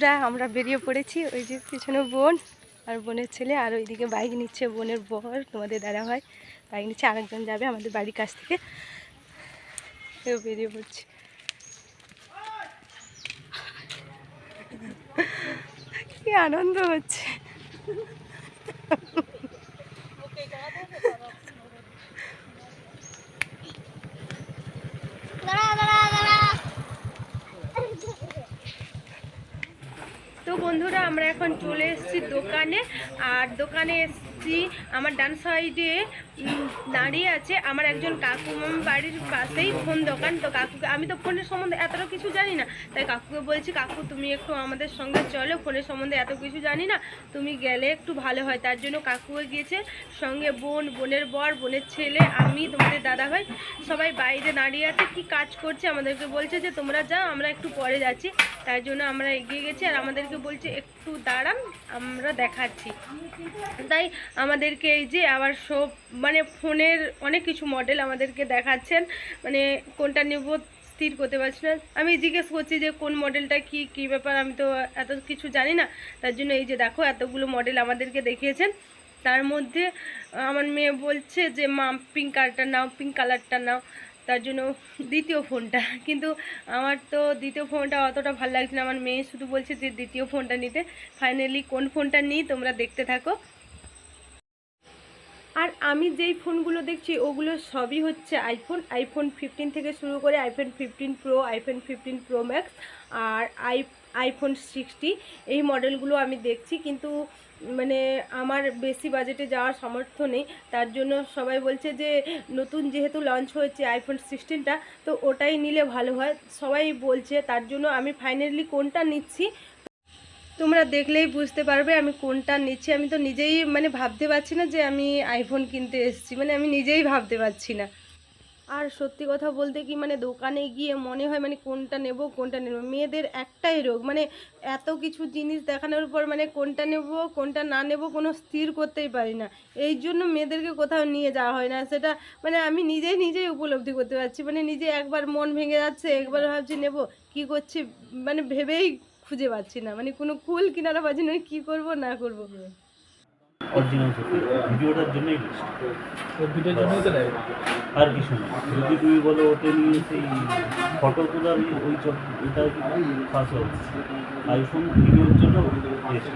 আমরা আমরা বেরিয়ে পড়েছি। ওই যে পিছনে বোন আর বোনের ছেলে, আর ওইদিকে বাইক নিচ্ছে বোনের বর, তোমাদের দাদা ভাই। বাইক নিচ্ছে, আরেকজন যাবে আমাদের বাড়ির কাছ থেকে। কেউ বেরিয়ে পড়ছে। কি আনন্দ হচ্ছে। বন্ধুরা আমরা এখন চলে এসেছি দোকানে। আর দোকানে এসেছি আমার ডান সাইডে দাঁড়িয়ে আছে। আমার একজন কাকু বাড়ির পাশেই ফোন দোকান। তো কাকুকে, আমি তো ফোনের সম্বন্ধে এতটা কিছু জানি না। তাই কাকুকে বলছি, কাকু, তুমি একটু আমাদের সঙ্গে চলো। ফোনের সম্বন্ধে এত কিছু জানি না। তুমি গেলে একটু ভালো হয়। তার জন্য কাকুও গিয়েছে। সঙ্গে বোন, বোনের বর, বোনের ছেলে, আমি, তোমাদের দাদা ভাই সবাই বাইরে দাঁড়িয়ে আছে। কি কাজ করছে? আমাদেরকে বলছে যে, তোমরা যাও, আমরা একটু পরে যাচ্ছি। তাই জন্য আমরা এগিয়ে গেছি আর আমাদেরকে বলছে, একটু দাঁড়ান, আমরা দেখাচ্ছি। তাই আমাদেরকে এই যে আবার সব মানে ফোনের অনেক কিছু মডেল আমাদেরকে দেখাচ্ছেন। মানে কোনটা নেব স্থির করতে পারছি না। আমি জিজ্ঞেস করছি যে কোন মডেলটা কি কি ব্যাপার আমি তো এত কিছু জানি না। তার জন্য এই যে দেখো এতগুলো মডেল আমাদেরকে দেখিয়েছেন। তার মধ্যে আমার মেয়ে বলছে যে, মা পিঙ্ক কালারটা নাও পিঙ্ক কালারটা নাও। তার জন্য দ্বিতীয় ফোনটা। কিন্তু আমার তো দ্বিতীয় ফোনটা অতটা ভালো লাগছে না। আমার মেয়ে শুধু বলছে যে, দ্বিতীয় ফোনটা নিতে। ফাইনালি কোন ফোনটা নিই তোমরা দেখতে থাকো। আর আমি যেই ফোনগুলো দেখছি, ওগুলো সবই হচ্ছে আইফোন আইফোন ফিফটিন থেকে শুরু করে iPhone fifteen pro iPhone fifteen pro max R I iPhone sixty এই মডেলগুলো আমি দেখছি। কিন্তু মানে আমার বেশি বাজেটে যাওয়ার সামর্থ্য নেই। তার জন্য সবাই বলছে যে, নতুন যেহেতু লঞ্চ হয়েছে আইফোন সিক্সটিনটা তো ওটাই নিলে ভালো হয়। সবাই বলছে, তার জন্য আমি ফাইনালি কোনটা নিচ্ছি তোমরা দেখলেই বুঝতে পারবে আমি কোনটা নিচ্ছি। আমি তো নিজেই মানে ভাবতে পারছি না যে আমি আইফোন কিনতে এসেছি। মানে আমি নিজেই ভাবতে পারছি না। আর সত্যি কথা বলতে কি মানে দোকানে গিয়ে মনে হয় মানে কোনটা নেব কোনটা নেব? মেয়েদের একটাই রোগ। মানে এত কিছু জিনিস দেখানোর পর মানে কোনটা নেব, কোনটা না নেব কোনো স্থির করতেই পারি না। এই জন্য মেয়েদেরকে কোথাও নিয়ে যাওয়া হয় না। সেটা মানে আমি নিজেই নিজেই উপলব্ধি করতে পারছি। মানে নিজে একবার মন ভেঙে যাচ্ছে, একবার ভাবছি নেব, কি করছি? মানে ভেবেই খুঁজে পাচ্ছি না। মানে কোনো কুল কিনারা পাচ্ছি না কী করব না করব। অরিজিনাল সত্যি ভিডিওটার জন্যই ভিডিওর জন্যই তো আর কিছু না। যদি তুমি বলো ওতে নিয়ে সেই ফটো তোলার ওই চক এটা হচ্ছে আইফোন ভিডিওর জন্য বেস্ট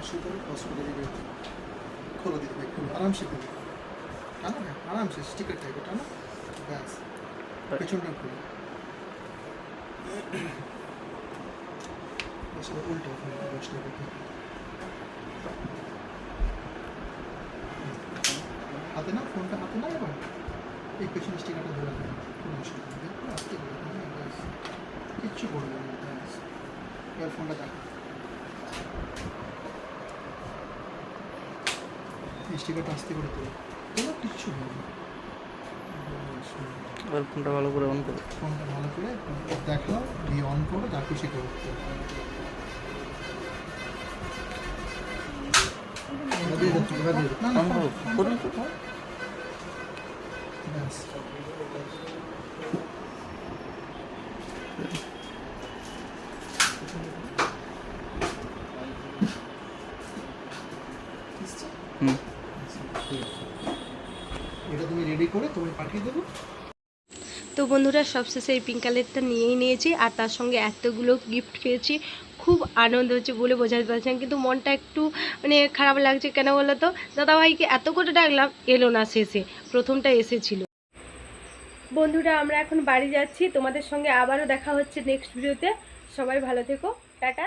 আসলে করে ক্রস করে দিবে খোলো দিতে খোলো আরামসে খোলো। টানো না আরামসে স্টিকার টাইপ টানো ব্যাস। পেছনটা খোলো। উল্টো কথা হাতে না ফোনটা হাতে না এবার এই পেছনে স্টিকারটা ধরে দেবে কোনো অসুবিধা নেই। আস্তে হ্যাঁ, কিচ্ছু করবে না এবার ফোনটা দেখো। স্টিকারটা আস্তে করে তোলো। তোলো কিচ্ছু হবে না। এবার ফোনটা ভালো করে অন করো। ফোনটা ভালো করে দেখাও দিয়ে অন করো যা খুশি করো। এবার দিয়ে দাও, এবার দিয়ে দাও। না, না, অন করো করুন তো ব্যাস। এসছে? হুম এটা তুমি রেডি করে তোমায় পাঠিয়ে দেবো। তো বন্ধুরা, সবশেষে এই পিঙ্ক কালারটা নিয়েই নিয়েছি, আর তার সঙ্গে এতগুলো গিফট পেয়েছি। খুব আনন্দ হচ্ছে বলে বোঝাতে পারছি কিন্তু মনটা একটু মানে খারাপ লাগছে কেন বলো তো? দাদাভাইকে এত করে ডাকলাম, এলো না শেষে, প্রথমটা এসেছিল। বন্ধুরা, আমরা এখন বাড়ি যাচ্ছি, তোমাদের সঙ্গে আবারও দেখা হচ্ছে নেক্সট ভিডিওতে সবাই ভালো থেকো, টাটা।